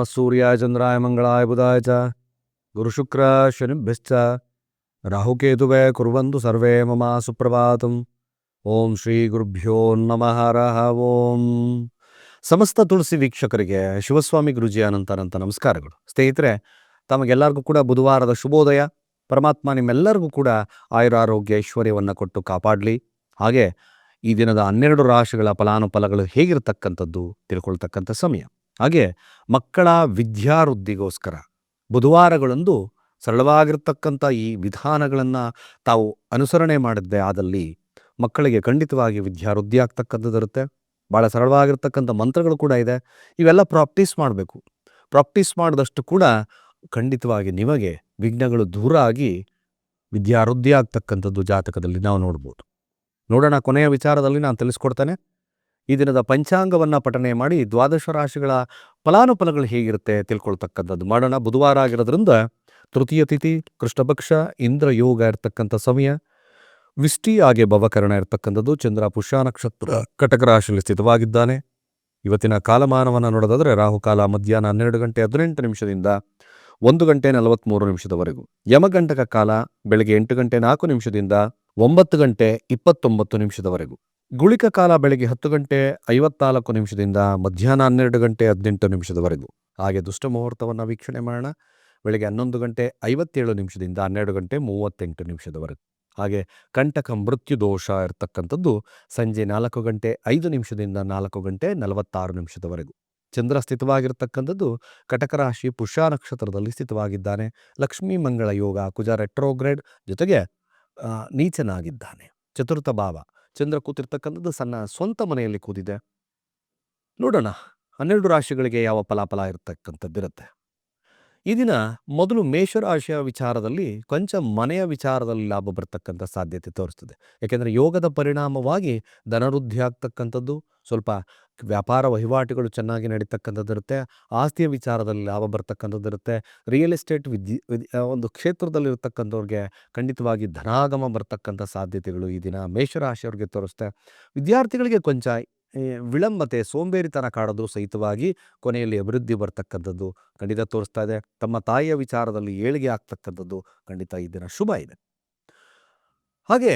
ನಮಃ ಸೂರ್ಯಾಯ ಚಂದ್ರಾಯ ಮಂಗಳಾಯ ಬುಧಾಯ ಚ ಗುರುಶುಕ್ರ ಶನಿಭ್ಯಶ್ಚ ರಾಹುಕೇತುವೇ ಕುರ್ವಂತು ಸರ್ವೇ ಮಮ ಸುಪ್ರವಾದಂ ಓಂ ಶ್ರೀ ಗುರುಭ್ಯೋ ನಮಃ ಓಂ ಸಮಸ್ತ ತುಳಸಿ ವೀಕ್ಷಕರಿಗೆ ಶಿವಸ್ವಾಮಿ ಗುರುಜಿ ಅನಂತರಂತ ನಮಸ್ಕಾರಗಳು. ಸ್ನೇಹಿತರೆ, ತಮಗೆಲ್ಲರಿಗೂ ಕೂಡ ಬುಧವಾರದ ಶುಭೋದಯ. ಪರಮಾತ್ಮ ನಿಮ್ಮೆಲ್ಲರಿಗೂ ಕೂಡ ಆಯುರಾರೋಗ್ಯ ಐಶ್ವರ್ಯವನ್ನು ಕೊಟ್ಟು ಕಾಪಾಡಲಿ. ಹಾಗೆ ಈ ದಿನದ ಹನ್ನೆರಡು ರಾಶಿಗಳ ಫಲಾನುಫಲಗಳು ಹೇಗಿರತಕ್ಕಂಥದ್ದು ತಿಳ್ಕೊಳ್ತಕ್ಕಂಥ ಸಮಯ. ಹಾಗೆ ಮಕ್ಕಳ ವಿದ್ಯಾವೃದ್ಧಿಗೋಸ್ಕರ ಬುಧವಾರಗಳಂದು ಸರಳವಾಗಿರ್ತಕ್ಕಂಥ ಈ ವಿಧಾನಗಳನ್ನು ತಾವು ಅನುಸರಣೆ ಮಾಡಿದ್ದೆ ಆದಲ್ಲಿ ಮಕ್ಕಳಿಗೆ ಖಂಡಿತವಾಗಿ ವಿದ್ಯಾವೃದ್ಧಿ ಆಗ್ತಕ್ಕಂಥದ್ದು ಇರುತ್ತೆ. ಭಾಳ ಸರಳವಾಗಿರ್ತಕ್ಕಂಥ ಮಂತ್ರಗಳು ಕೂಡ ಇದೆ. ಇವೆಲ್ಲ ಪ್ರಾಕ್ಟೀಸ್ ಮಾಡಬೇಕು. ಪ್ರಾಕ್ಟೀಸ್ ಮಾಡಿದಷ್ಟು ಕೂಡ ಖಂಡಿತವಾಗಿ ನಿಮಗೆ ವಿಘ್ನಗಳು ದೂರ ಆಗಿ ವಿದ್ಯಾವೃದ್ಧಿ ಆಗ್ತಕ್ಕಂಥದ್ದು ಜಾತಕದಲ್ಲಿ ನಾವು ನೋಡ್ಬೋದು. ನೋಡೋಣ, ಕೊನೆಯ ವಿಚಾರದಲ್ಲಿ ನಾನು ತಿಳಿಸ್ಕೊಡ್ತೇನೆ. ಈ ದಿನದ ಪಂಚಾಂಗವನ್ನು ಪಠನೆ ಮಾಡಿ ದ್ವಾದಶ ರಾಶಿಗಳ ಫಲಾನುಫಲಗಳು ಹೇಗಿರುತ್ತೆ ತಿಳ್ಕೊಳ್ತಕ್ಕಂಥದ್ದು. ಮಾಡೋಣ. ಬುಧವಾರ ಆಗಿರೋದ್ರಿಂದ ತೃತೀಯ ತಿಥಿ, ಕೃಷ್ಣಪಕ್ಷ ಇಂದ್ರ ಯೋಗ ಇರ್ತಕ್ಕಂಥ ಸಮಯ. ವಿಷ್ಟಿ ಹಾಗೆ ಭವಕರಣ ಇರತಕ್ಕಂಥದ್ದು ಚಂದ್ರ, ಪುಷ್ಯ, ನಕ್ಷತ್ರ ಕಟಕ ರಾಶಿಯಲ್ಲಿ ಸ್ಥಿತವಾಗಿದ್ದಾನೆ. ಇವತ್ತಿನ ಕಾಲಮಾನವನ್ನು ನೋಡೋದಾದರೆ ರಾಹುಕಾಲ ಮಧ್ಯಾಹ್ನ ಹನ್ನೆರಡು ಗಂಟೆ ಹದಿನೆಂಟು ನಿಮಿಷದಿಂದ ಒಂದು ಗಂಟೆ ನಲವತ್ತ್ಮೂರು ನಿಮಿಷದವರೆಗೂ. ಯಮಗಂಟಕ ಕಾಲ ಬೆಳಗ್ಗೆ ಎಂಟು ಗಂಟೆ ನಾಲ್ಕು ನಿಮಿಷದಿಂದ ಒಂಬತ್ತು ಗಂಟೆ ಇಪ್ಪತ್ತೊಂಬತ್ತು ನಿಮಿಷದವರೆಗೂ. ಗುಳಿಕ ಕಾಲ ಬೆಳಗ್ಗೆ ಹತ್ತು ಗಂಟೆ ಐವತ್ನಾಲ್ಕು ನಿಮಿಷದಿಂದ ಮಧ್ಯಾಹ್ನ ಹನ್ನೆರಡು ಗಂಟೆ ಹದಿನೆಂಟು ನಿಮಿಷದವರೆಗೂ. ಹಾಗೆ ದುಷ್ಟ ಮುಹೂರ್ತವನ್ನು ವೀಕ್ಷಣೆ ಮಾಡೋಣ. ಬೆಳಗ್ಗೆ ಹನ್ನೊಂದು ಗಂಟೆ ಐವತ್ತೇಳು ನಿಮಿಷದಿಂದ ಹನ್ನೆರಡು ಗಂಟೆ ಮೂವತ್ತೆಂಟು ನಿಮಿಷದವರೆಗೂ. ಹಾಗೆ ಕಂಟಕ ಮೃತ್ಯು ದೋಷ ಇರತಕ್ಕಂಥದ್ದು ಸಂಜೆ ನಾಲ್ಕು ಗಂಟೆ ಐದು ನಿಮಿಷದಿಂದ ನಾಲ್ಕು ಗಂಟೆ ನಲವತ್ತಾರು ನಿಮಿಷದವರೆಗೂ. ಚಂದ್ರ ಸ್ಥಿತವಾಗಿರ್ತಕ್ಕಂಥದ್ದು ಕಟಕ ರಾಶಿ ಪುಷ್ಯ ನಕ್ಷತ್ರದಲ್ಲಿ ಸ್ಥಿತವಾಗಿದ್ದಾನೆ. ಲಕ್ಷ್ಮೀ ಮಂಗಳ ಯೋಗ ಕುಜ ರೆಟ್ರೋಗ್ರೇಡ್ ಜೊತೆಗೆ ನೀಚನಾಗಿದ್ದಾನೆ. ಚತುರ್ಥ ಭಾವ. ಚಂದ್ರ ಕೂತಿರ್ತಕ್ಕಂಥದ್ದು ಸಣ್ಣ ಸ್ವಂತ ಮನೆಯಲ್ಲಿ ಕೂತಿದೆ. ನೋಡೋಣ ಹನ್ನೆರಡು ರಾಶಿಗಳಿಗೆ ಯಾವ ಫಲಾಫಲ ಇರತಕ್ಕಂಥದ್ದಿರುತ್ತೆ. ಈ ದಿನ ಮೊದಲು ಮೇಷರಾಶಿಯ ವಿಚಾರದಲ್ಲಿ ಕೊಂಚ ಮನೆಯ ವಿಚಾರದಲ್ಲಿ ಲಾಭ ಬರ್ತಕ್ಕಂಥ ಸಾಧ್ಯತೆ ತೋರಿಸ್ತದೆ. ಯಾಕೆಂದರೆ ಯೋಗದ ಪರಿಣಾಮವಾಗಿ ಧನವೃದ್ಧಿ ಆಗ್ತಕ್ಕಂಥದ್ದು, ಸ್ವಲ್ಪ ವ್ಯಾಪಾರ ವಹಿವಾಟುಗಳು ಚೆನ್ನಾಗಿ ನಡೀತಕ್ಕಂಥದ್ದಿರುತ್ತೆ ಆಸ್ತಿಯ ವಿಚಾರದಲ್ಲಿ ಲಾಭ ಬರ್ತಕ್ಕಂಥದ್ದಿರುತ್ತೆ ರಿಯಲ್ ಎಸ್ಟೇಟ್ ವಿದ್ಯೆ ಒಂದು ಕ್ಷೇತ್ರದಲ್ಲಿರ್ತಕ್ಕಂಥವ್ರಿಗೆ ಖಂಡಿತವಾಗಿ ಧನಾಗಮ ಬರ್ತಕ್ಕಂಥ ಸಾಧ್ಯತೆಗಳು ಈ ದಿನ ಮೇಷರಾಶಿಯವ್ರಿಗೆ ತೋರಿಸುತ್ತೆ ವಿದ್ಯಾರ್ಥಿಗಳಿಗೆ ಕೊಂಚ ವಿಳಂಬತೆ, ಸೋಂಬೇರಿತನ ಕಾಡೋದು ಸಹಿತವಾಗಿ ಕೊನೆಯಲ್ಲಿ ಅಭಿವೃದ್ಧಿ ಬರ್ತಕ್ಕಂಥದ್ದು. ಖಂಡಿತ ತೋರಿಸ್ತಾ ಇದೆ. ತಮ್ಮ ತಾಯಿಯ ವಿಚಾರದಲ್ಲಿ ಏಳಿಗೆ ಆಗ್ತಕ್ಕಂಥದ್ದು ಖಂಡಿತ ಈ ದಿನ ಶುಭ ಇದೆ. ಹಾಗೆ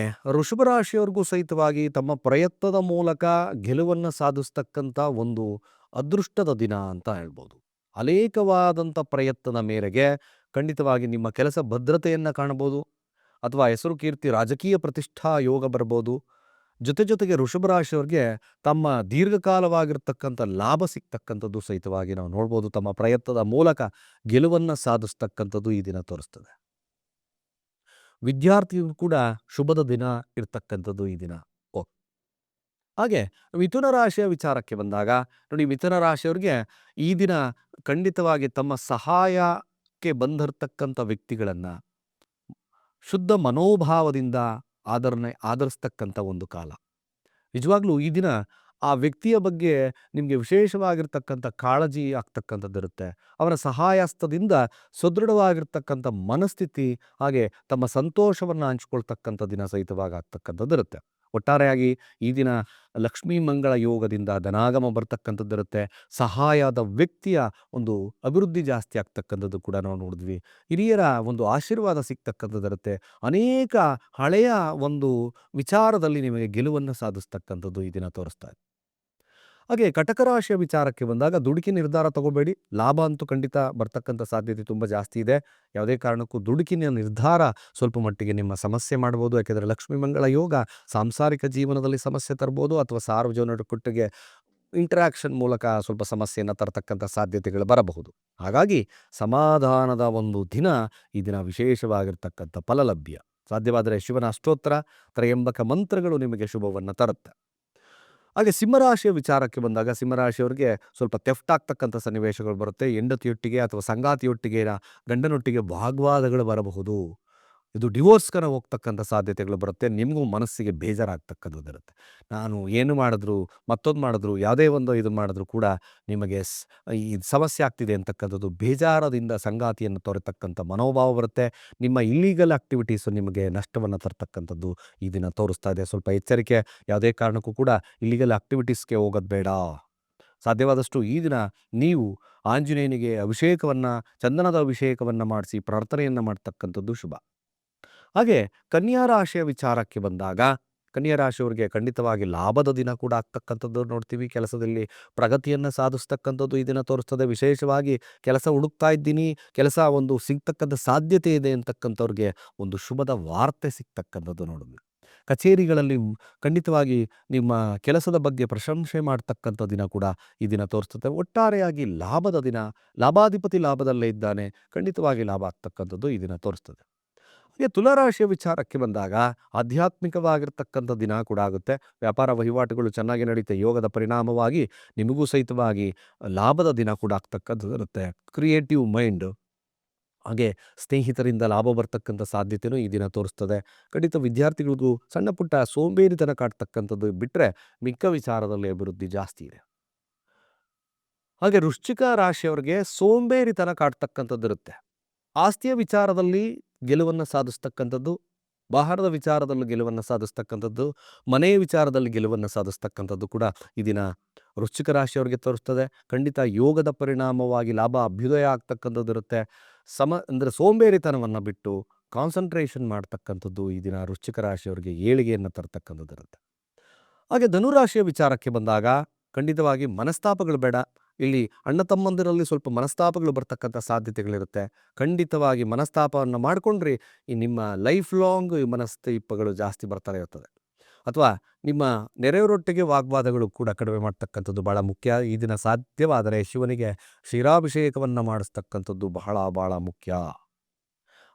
ರಾಶಿಯವ್ರಿಗೂ ಸಹಿತವಾಗಿ ತಮ್ಮ ಪ್ರಯತ್ನದ ಮೂಲಕ ಗೆಲುವನ್ನು ಸಾಧಿಸ್ತಕ್ಕಂಥ ಒಂದು ಅದೃಷ್ಟದ ದಿನ ಅಂತ ಹೇಳ್ಬೋದು. ಅನೇಕವಾದಂಥ ಪ್ರಯತ್ನದ ಮೇರೆಗೆ ಖಂಡಿತವಾಗಿ ನಿಮ್ಮ ಕೆಲಸ ಭದ್ರತೆಯನ್ನು ಕಾಣಬಹುದು ಅಥವಾ ಹೆಸರು ಕೀರ್ತಿ ರಾಜಕೀಯ ಪ್ರತಿಷ್ಠಾ ಯೋಗ ಬರ್ಬೋದು. ಜೊತೆ ಜೊತೆಗೆ ಋಷಭ ರಾಶಿಯವ್ರಿಗೆ ತಮ್ಮ ದೀರ್ಘಕಾಲವಾಗಿರ್ತಕ್ಕಂಥ ಲಾಭ ಸಿಗ್ತಕ್ಕಂಥದ್ದು ಸಹಿತವಾಗಿ ನಾವು ನೋಡ್ಬೋದು. ತಮ್ಮ ಪ್ರಯತ್ನದ ಮೂಲಕ ಗೆಲುವನ್ನು ಸಾಧಿಸ್ತಕ್ಕಂಥದ್ದು ಈ ದಿನ ತೋರಿಸ್ತದೆ. ವಿದ್ಯಾರ್ಥಿಗೂ ಕೂಡ ಶುಭದ ದಿನ ಇರ್ತಕ್ಕಂಥದ್ದು ಈ ದಿನ. ಹಾಗೆ ಮಿಥುನ ರಾಶಿಯ ವಿಚಾರಕ್ಕೆ ಬಂದಾಗ ನೋಡಿ ಮಿಥುನ ರಾಶಿಯವ್ರಿಗೆ ಈ ದಿನ ಖಂಡಿತವಾಗಿ ತಮ್ಮ ಸಹಾಯಕ್ಕೆ ಬಂದಿರತಕ್ಕಂಥ ವ್ಯಕ್ತಿಗಳನ್ನು ಶುದ್ಧ ಮನೋಭಾವದಿಂದ ಆದರಣೆ ಆಧರಿಸ್ತಕ್ಕಂಥ ಒಂದು ಕಾಲ. ನಿಜವಾಗ್ಲೂ ಈ ದಿನ ಆ ವ್ಯಕ್ತಿಯ ಬಗ್ಗೆ ನಿಮಗೆ ವಿಶೇಷವಾಗಿರ್ತಕ್ಕಂಥ ಕಾಳಜಿ ಆಗ್ತಕ್ಕಂಥದ್ದಿರುತ್ತೆ. ಅವರ ಸಹಾಯಸ್ತದಿಂದ ಸದೃಢವಾಗಿರ್ತಕ್ಕಂಥ ಮನಸ್ಥಿತಿ, ಹಾಗೆ ತಮ್ಮ ಸಂತೋಷವನ್ನು ಹಂಚ್ಕೊಳ್ತಕ್ಕಂಥ ದಿನ ಸಹಿತವಾಗಿ ಆಗ್ತಕ್ಕಂಥದ್ದಿರುತ್ತೆ. ಒಟ್ಟಾರೆಯಾಗಿ ಈ ದಿನ ಲಕ್ಷ್ಮೀ ಮಂಗಳ ಯೋಗದಿಂದ ಧನಾಗಮ ಬರ್ತಕ್ಕಂಥದ್ದಿರುತ್ತೆ ಸಹಾಯದ ವ್ಯಕ್ತಿಯ ಒಂದು ಅಭಿವೃದ್ಧಿ ಜಾಸ್ತಿ ಆಗ್ತಕ್ಕಂಥದ್ದು ಕೂಡ ನಾವು ನೋಡಿದ್ವಿ. ಹಿರಿಯರ ಒಂದು ಆಶೀರ್ವಾದ ಸಿಗ್ತಕ್ಕಂಥದ್ದಿರುತ್ತೆ ಅನೇಕ ಹಳೆಯ ಒಂದು ವಿಚಾರದಲ್ಲಿ ನಿಮಗೆ ಗೆಲುವನ್ನು ಸಾಧಿಸ್ತಕ್ಕಂಥದ್ದು ಈ ದಿನ ತೋರಿಸ್ತಾ ಇದೆ ಹಾಗೆ ಕಟಕ ರಾಶಿಯ ವಿಚಾರಕ್ಕೆ ಬಂದಾಗ ದುಡುಕಿ ನಿರ್ಧಾರ ತಗೋಬೇಡಿ. ಲಾಭ ಅಂತೂ ಖಂಡಿತ ಬರ್ತಕ್ಕಂಥ ಸಾಧ್ಯತೆ ತುಂಬ ಜಾಸ್ತಿ ಇದೆ. ಯಾವುದೇ ಕಾರಣಕ್ಕೂ ದುಡುಕಿನ ನಿರ್ಧಾರ ಸ್ವಲ್ಪ ಮಟ್ಟಿಗೆ ನಿಮ್ಮ ಸಮಸ್ಯೆ ಮಾಡ್ಬೋದು. ಯಾಕೆಂದರೆ ಲಕ್ಷ್ಮೀ ಮಂಗಳ ಯೋಗ ಸಾಂಸಾರಿಕ ಜೀವನದಲ್ಲಿ ಸಮಸ್ಯೆ ತರ್ಬೋದು ಅಥವಾ ಕೊಟ್ಟಿಗೆ ಇಂಟ್ರಾಕ್ಷನ್ ಮೂಲಕ ಸ್ವಲ್ಪ ಸಮಸ್ಯೆಯನ್ನು ತರತಕ್ಕಂಥ ಸಾಧ್ಯತೆಗಳು ಬರಬಹುದು. ಹಾಗಾಗಿ ಸಮಾಧಾನದ ಒಂದು ದಿನ ಈ ದಿನ ವಿಶೇಷವಾಗಿರ್ತಕ್ಕಂಥ ಫಲಲಭ್ಯ. ಸಾಧ್ಯವಾದರೆ ಶಿವನ ಅಷ್ಟೋತ್ತರ ತ್ರಯಂಬಕ ಮಂತ್ರಗಳು ನಿಮಗೆ ಶುಭವನ್ನು ತರುತ್ತೆ. ಹಾಗೆ ಸಿಂಹರಾಶಿಯ ವಿಚಾರಕ್ಕೆ ಬಂದಾಗ ಸಿಂಹರಾಶಿಯವರಿಗೆ ಸ್ವಲ್ಪ ತೆಫ್ಟ್ ಆಗ್ತಕ್ಕಂಥ ಸನ್ನಿವೇಶಗಳು ಬರುತ್ತೆ. ಹೆಂಡತಿಯೊಟ್ಟಿಗೆ ಅಥವಾ ಸಂಗಾತಿಯೊಟ್ಟಿಗೆ ಗಂಡನೊಟ್ಟಿಗೆ ವಾಗ್ವಾದಗಳು ಬರಬಹುದು. ಇದು ಡಿವೋರ್ಸ್ಕರ ಹೋಗ್ತಕ್ಕಂಥ ಸಾಧ್ಯತೆಗಳು ಬರುತ್ತೆ. ನಿಮಗೂ ಮನಸ್ಸಿಗೆ ಬೇಜಾರಾಗ್ತಕ್ಕಂಥದ್ದು ಇರುತ್ತೆ. ನಾನು ಏನು ಮಾಡಿದ್ರು, ಮತ್ತೊಂದು ಮಾಡಿದ್ರು, ಯಾವುದೇ ಒಂದು ಇದು ಮಾಡಿದ್ರು ಕೂಡ ನಿಮಗೆ ಈ ಸಮಸ್ಯೆ ಆಗ್ತಿದೆ ಅಂತಕ್ಕಂಥದ್ದು ಬೇಜಾರದಿಂದ ಸಂಗಾತಿಯನ್ನು ತೊರೆತಕ್ಕಂಥ ಮನೋಭಾವ ಬರುತ್ತೆ. ನಿಮ್ಮ ಇಲ್ಲೀಗಲ್ ಆಕ್ಟಿವಿಟೀಸು ನಿಮಗೆ ನಷ್ಟವನ್ನು ತರ್ತಕ್ಕಂಥದ್ದು ಈ ದಿನ ತೋರಿಸ್ತಾ ಇದೆ. ಸ್ವಲ್ಪ ಎಚ್ಚರಿಕೆ, ಯಾವುದೇ ಕಾರಣಕ್ಕೂ ಕೂಡ ಇಲ್ಲಿಗಲ್ ಆಕ್ಟಿವಿಟೀಸ್ಗೆ ಹೋಗೋದು ಬೇಡ. ಸಾಧ್ಯವಾದಷ್ಟು ಈ ದಿನ ನೀವು ಆಂಜನೇಯನಿಗೆ ಅಭಿಷೇಕವನ್ನು, ಚಂದನದ ಅಭಿಷೇಕವನ್ನು ಮಾಡಿಸಿ, ಪ್ರಾರ್ಥನೆಯನ್ನು ಮಾಡ್ತಕ್ಕಂಥದ್ದು ಶುಭ. ಹಾಗೆ ಕನ್ಯಾ ರಾಶಿಯ ವಿಚಾರಕ್ಕೆ ಬಂದಾಗ, ಕನ್ಯಾ ರಾಶಿಯವರಿಗೆ ಖಂಡಿತವಾಗಿ ಲಾಭದ ದಿನ ಕೂಡ ಆಗ್ತಕ್ಕಂಥದ್ದು ನೋಡ್ತೀವಿ. ಕೆಲಸದಲ್ಲಿ ಪ್ರಗತಿಯನ್ನು ಸಾಧಿಸ್ತಕ್ಕಂಥದ್ದು ಈ ದಿನ ತೋರಿಸ್ತದೆ. ವಿಶೇಷವಾಗಿ ಕೆಲಸ ಹುಡುಕ್ತಾ ಇದ್ದೀನಿ, ಕೆಲಸ ಒಂದು ಸಿಗ್ತಕ್ಕಂಥ ಸಾಧ್ಯತೆ ಇದೆ ಅಂತಕ್ಕಂಥವ್ರಿಗೆ ಒಂದು ಶುಭದ ವಾರ್ತೆ ಸಿಗ್ತಕ್ಕಂಥದ್ದು ನೋಡಿದ್ವಿ ಕಚೇರಿಗಳಲ್ಲಿ ಖಂಡಿತವಾಗಿ ನಿಮ್ಮ ಕೆಲಸದ ಬಗ್ಗೆ ಪ್ರಶಂಸೆ ಮಾಡ್ತಕ್ಕಂಥ ದಿನ ಕೂಡ ಈ ದಿನ ತೋರಿಸ್ತದೆ. ಒಟ್ಟಾರೆಯಾಗಿ ಲಾಭದ ದಿನ, ಲಾಭಾಧಿಪತಿ ಲಾಭದಲ್ಲೇ ಇದ್ದಾನೆ, ಖಂಡಿತವಾಗಿ ಲಾಭ ಆಗ್ತಕ್ಕಂಥದ್ದು ಈ ದಿನ ತೋರಿಸ್ತದೆ. ಹಾಗೆ ತುಲಾರಾಶಿಯ ವಿಚಾರಕ್ಕೆ ಬಂದಾಗ ಆಧ್ಯಾತ್ಮಿಕವಾಗಿರ್ತಕ್ಕಂಥ ದಿನ ಕೂಡ ಆಗುತ್ತೆ. ವ್ಯಾಪಾರ ವಹಿವಾಟುಗಳು ಚೆನ್ನಾಗಿ ನಡೀತೆ, ಯೋಗದ ಪರಿಣಾಮವಾಗಿ ನಿಮಗೂ ಸಹಿತವಾಗಿ ಲಾಭದ ದಿನ ಕೂಡ ಆಗ್ತಕ್ಕಂಥದ್ದು ಇರುತ್ತೆ. ಕ್ರಿಯೇಟಿವ್ ಮೈಂಡ್, ಹಾಗೆ ಸ್ನೇಹಿತರಿಂದ ಲಾಭ ಬರ್ತಕ್ಕಂಥ ಸಾಧ್ಯತೆಯೂ ಈ ದಿನ ತೋರಿಸ್ತದೆ. ಖಂಡಿತ ವಿದ್ಯಾರ್ಥಿಗಳಿಗೂ ಸಣ್ಣ ಪುಟ್ಟ ಸೋಂಬೇರಿತನ ಕಾಡ್ತಕ್ಕಂಥದ್ದು ಬಿಟ್ಟರೆ ಮಿಕ್ಕ ವಿಚಾರದಲ್ಲಿ ಅಭಿವೃದ್ಧಿ ಜಾಸ್ತಿ ಇದೆ. ಹಾಗೆ ವೃಶ್ಚಿಕ ರಾಶಿಯವರಿಗೆ ಸೋಂಬೇರಿತನ ಕಾಡ್ತಕ್ಕಂಥದ್ದು ಇರುತ್ತೆ. ಆಸ್ತಿಯ ವಿಚಾರದಲ್ಲಿ ಗೆಲುವನ್ನು ಸಾಧಿಸ್ತಕ್ಕಂಥದ್ದು ಆಹಾರದ ವಿಚಾರದಲ್ಲೂ ಗೆಲುವನ್ನು ಸಾಧಿಸ್ತಕ್ಕಂಥದ್ದು, ಮನೆಯ ವಿಚಾರದಲ್ಲಿ ಗೆಲುವನ್ನು ಸಾಧಿಸ್ತಕ್ಕಂಥದ್ದು ಕೂಡ ಈ ದಿನ ವೃಶ್ಚಿಕ ರಾಶಿಯವರಿಗೆ ತೋರಿಸ್ತದೆ. ಖಂಡಿತ ಯೋಗದ ಪರಿಣಾಮವಾಗಿ ಲಾಭ, ಅಭ್ಯುದಯ ಆಗ್ತಕ್ಕಂಥದ್ದು ಇರುತ್ತೆ. ಸಮ, ಅಂದರೆ ಸೋಂಬೇರಿತನವನ್ನು ಬಿಟ್ಟು ಕಾನ್ಸಂಟ್ರೇಷನ್ ಮಾಡ್ತಕ್ಕಂಥದ್ದು ಈ ದಿನ ವೃಶ್ಚಿಕ ರಾಶಿಯವರಿಗೆ ಏಳಿಗೆಯನ್ನು ತರ್ತಕ್ಕಂಥದ್ದು ಇರುತ್ತೆ. ಹಾಗೆ ಧನುರಾಶಿಯ ವಿಚಾರಕ್ಕೆ ಬಂದಾಗ ಖಂಡಿತವಾಗಿ ಮನಸ್ತಾಪಗಳು ಬೇಡ. ಇಲ್ಲಿ ಅಣ್ಣ ತಮ್ಮಂದಿರಲ್ಲಿ ಸ್ವಲ್ಪ ಮನಸ್ತಾಪಗಳು ಬರ್ತಕ್ಕಂಥ ಸಾಧ್ಯತೆಗಳಿರುತ್ತೆ. ಖಂಡಿತವಾಗಿ ಮನಸ್ತಾಪವನ್ನು ಮಾಡಿಕೊಂಡ್ರೆ ಈ ನಿಮ್ಮ ಲೈಫ್ ಲಾಂಗ್ ಈ ಮನಸ್ತಾಪಗಳು ಜಾಸ್ತಿ ಬರ್ತಾನೆ ಇರ್ತದೆ. ಅಥವಾ ನಿಮ್ಮ ನೆರೆಯವರೊಟ್ಟಿಗೆ ವಾಗ್ವಾದಗಳು ಕೂಡ ಕಡಿಮೆ ಮಾಡ್ತಕ್ಕಂಥದ್ದು ಬಹಳ ಮುಖ್ಯ. ಈ ದಿನ ಸಾಧ್ಯವಾದರೆ ಶಿವನಿಗೆ ಕ್ಷೀರಾಭಿಷೇಕವನ್ನು ಮಾಡಿಸ್ತಕ್ಕಂಥದ್ದು ಬಹಳ ಬಹಳ ಮುಖ್ಯ.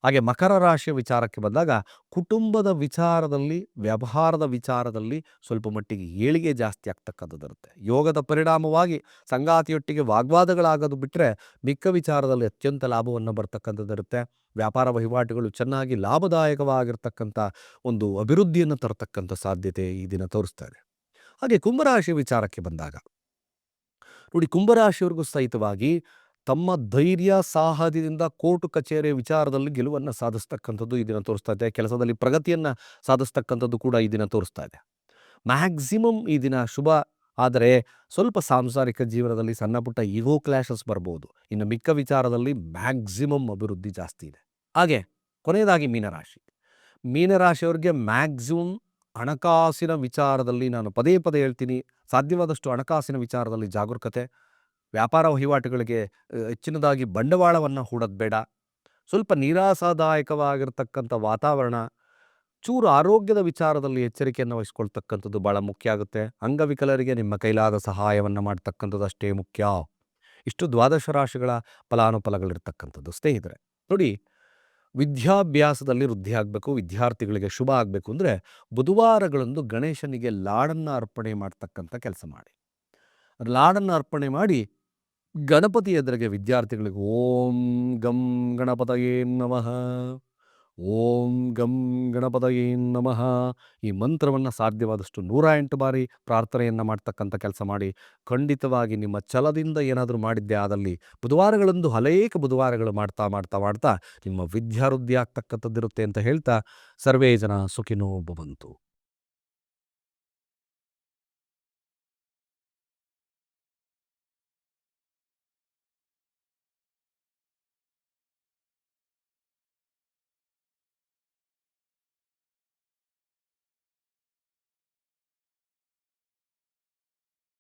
ಹಾಗೆ ಮಕರ ರಾಶಿಯ ವಿಚಾರಕ್ಕೆ ಬಂದಾಗ ಕುಟುಂಬದ ವಿಚಾರದಲ್ಲಿ, ವ್ಯವಹಾರದ ವಿಚಾರದಲ್ಲಿ ಸ್ವಲ್ಪ ಮಟ್ಟಿಗೆ ಏಳಿಗೆ ಜಾಸ್ತಿ ಆಗ್ತಕ್ಕಂಥದ್ದು ಇರುತ್ತೆ. ಯೋಗದ ಪರಿಣಾಮವಾಗಿ ಸಂಗಾತಿಯೊಟ್ಟಿಗೆ ವಾಗ್ವಾದಗಳಾಗೋದು ಬಿಟ್ಟರೆ ಮಿಕ್ಕ ವಿಚಾರದಲ್ಲಿ ಅತ್ಯಂತ ಲಾಭವನ್ನು ಬರ್ತಕ್ಕಂಥದ್ದು ಇರುತ್ತೆ. ವ್ಯಾಪಾರ ವಹಿವಾಟುಗಳು ಚೆನ್ನಾಗಿ ಲಾಭದಾಯಕವಾಗಿರ್ತಕ್ಕಂಥ ಒಂದು ಅಭಿವೃದ್ಧಿಯನ್ನು ತರತಕ್ಕಂಥ ಸಾಧ್ಯತೆ ಈ ದಿನ ತೋರಿಸ್ತಾ ಇದೆ. ಹಾಗೆ ಕುಂಭರಾಶಿ ವಿಚಾರಕ್ಕೆ ಬಂದಾಗ, ನೋಡಿ ಕುಂಭರಾಶಿಯವ್ರಿಗೂ ಸಹಿತವಾಗಿ ತಮ್ಮ ಧೈರ್ಯ, ಸಾಹಸದಿಂದ ಕೋರ್ಟು ಕಚೇರಿ ವಿಚಾರದಲ್ಲಿ ಗೆಲುವನ್ನು ಸಾಧಿಸ್ತಕ್ಕಂಥದ್ದು ಈ ದಿನ ತೋರಿಸ್ತಾ ಇದೆ. ಕೆಲಸದಲ್ಲಿ ಪ್ರಗತಿಯನ್ನು ಸಾಧಿಸ್ತಕ್ಕಂಥದ್ದು ಕೂಡ ಈ ದಿನ ತೋರಿಸ್ತಾ ಇದೆ. ಮ್ಯಾಕ್ಸಿಮಮ್ ಈ ದಿನ ಶುಭ. ಆದರೆ ಸ್ವಲ್ಪ ಸಾಂಸಾರಿಕ ಜೀವನದಲ್ಲಿ ಸಣ್ಣ ಪುಟ್ಟ ಈಗೋ ಕ್ಲಾಶಸ್ ಬರ್ಬೋದು. ಇನ್ನು ಮಿಕ್ಕ ವಿಚಾರದಲ್ಲಿ ಮ್ಯಾಕ್ಸಿಮಮ್ ಅಭಿವೃದ್ಧಿ ಜಾಸ್ತಿ ಇದೆ. ಹಾಗೆ ಕೊನೆಯದಾಗಿ ಮೀನರಾಶಿ. ಮೀನರಾಶಿಯವರಿಗೆ ಮ್ಯಾಕ್ಸಿಮಮ್ ಹಣಕಾಸಿನ ವಿಚಾರದಲ್ಲಿ ನಾನು ಪದೇ ಪದೇ ಹೇಳ್ತೀನಿ. ಸಾಧ್ಯವಾದಷ್ಟು ಹಣಕಾಸಿನ ವಿಚಾರದಲ್ಲಿ ಜಾಗರೂಕತೆ. ವ್ಯಾಪಾರ ವಹಿವಾಟುಗಳಿಗೆ ಹೆಚ್ಚಿನದಾಗಿ ಬಂಡವಾಳವನ್ನು ಹೂಡೋದು ಬೇಡ. ಸ್ವಲ್ಪ ನಿರಾಸಾದಾಯಕವಾಗಿರ್ತಕ್ಕಂಥ ವಾತಾವರಣ, ಚೂರು ಆರೋಗ್ಯದ ವಿಚಾರದಲ್ಲಿ ಎಚ್ಚರಿಕೆಯನ್ನು ವಹಿಸ್ಕೊಳ್ತಕ್ಕಂಥದ್ದು ಭಾಳ ಮುಖ್ಯ ಆಗುತ್ತೆ. ಅಂಗವಿಕಲರಿಗೆ ನಿಮ್ಮ ಕೈಲಾದ ಸಹಾಯವನ್ನು ಮಾಡ್ತಕ್ಕಂಥದ್ದು ಅಷ್ಟೇ ಮುಖ್ಯ. ಇಷ್ಟು ದ್ವಾದಶ ರಾಶಿಗಳ ಫಲಾನುಫಲಗಳಿರ್ತಕ್ಕಂಥದ್ದು ಸ್ನೇಹಿತರೆ. ನೋಡಿ, ವಿದ್ಯಾಭ್ಯಾಸದಲ್ಲಿ ವೃದ್ಧಿ ಆಗಬೇಕು, ವಿದ್ಯಾರ್ಥಿಗಳಿಗೆ ಶುಭ ಆಗಬೇಕು ಅಂದರೆ ಬುಧವಾರಗಳಂದು ಗಣೇಶನಿಗೆ ಲಾಡನ್ನು ಅರ್ಪಣೆ ಮಾಡ್ತಕ್ಕಂಥ ಕೆಲಸ ಮಾಡಿ. ಲಾಡನ್ನು ಅರ್ಪಣೆ ಮಾಡಿ ಗಣಪತಿ ಎದುರಿಗೆ ವಿದ್ಯಾರ್ಥಿಗಳಿಗೆ ಓಂ ಗಂ ಗಣಪತಯೇ ನಮಃ. ಓಂ ಗಂ ಗಣಪತಯೇ ನಮಃ. ಈ ಮಂತ್ರವನ್ನು ಸಾಧ್ಯವಾದಷ್ಟು ನೂರ ಎಂಟು ಬಾರಿ ಪ್ರಾರ್ಥನೆಯನ್ನು ಮಾಡ್ತಕ್ಕಂಥ ಕೆಲಸ ಮಾಡಿ ಖಂಡಿತವಾಗಿ ನಿಮ್ಮ ಛಲದಿಂದ ಏನಾದರೂ ಮಾಡಿದ್ದೆ ಆದಲ್ಲಿ ಬುಧವಾರಗಳಂದು ಅನೇಕ ಬುಧವಾರಗಳು ಮಾಡ್ತಾ ಮಾಡ್ತಾ ಮಾಡ್ತಾ ನಿಮ್ಮ ವಿದ್ಯಾವೃದ್ಧಿ ಆಗ್ತಕ್ಕಂಥದ್ದಿರುತ್ತೆ ಅಂತ ಹೇಳ್ತಾ ಸರ್ವೇ ಜನ ಸುಖಿನೋ ಭವಂತು